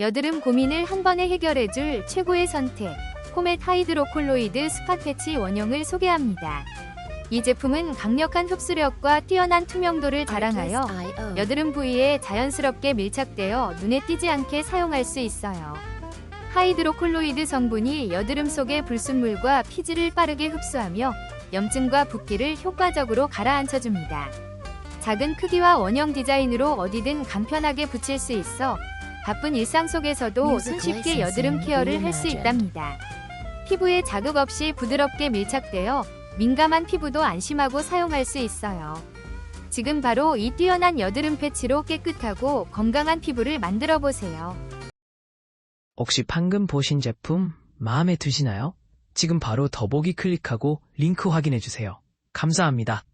여드름 고민을 한 번에 해결해줄 최고의 선택. 코멧 하이드로콜로이드 스팟 패치 원형을 소개합니다. 이 제품은 강력한 흡수력과 뛰어난 투명도를 자랑하여 여드름 부위에 자연스럽게 밀착되어 눈에 띄지 않게 사용할 수 있어요. 하이드로콜로이드 성분이 여드름 속의 불순물과 피지를 빠르게 흡수하며 염증과 붓기를 효과적으로 가라앉혀줍니다. 작은 크기와 원형 디자인으로 어디든 간편하게 붙일 수 있어 바쁜 일상 속에서도 손쉽게 여드름 케어를 할 수 있답니다. 피부에 자극 없이 부드럽게 밀착되어 민감한 피부도 안심하고 사용할 수 있어요. 지금 바로 이 뛰어난 여드름 패치로 깨끗하고 건강한 피부를 만들어 보세요. 혹시 방금 보신 제품 마음에 드시나요? 지금 바로 더보기 클릭하고 링크 확인해 주세요. 감사합니다.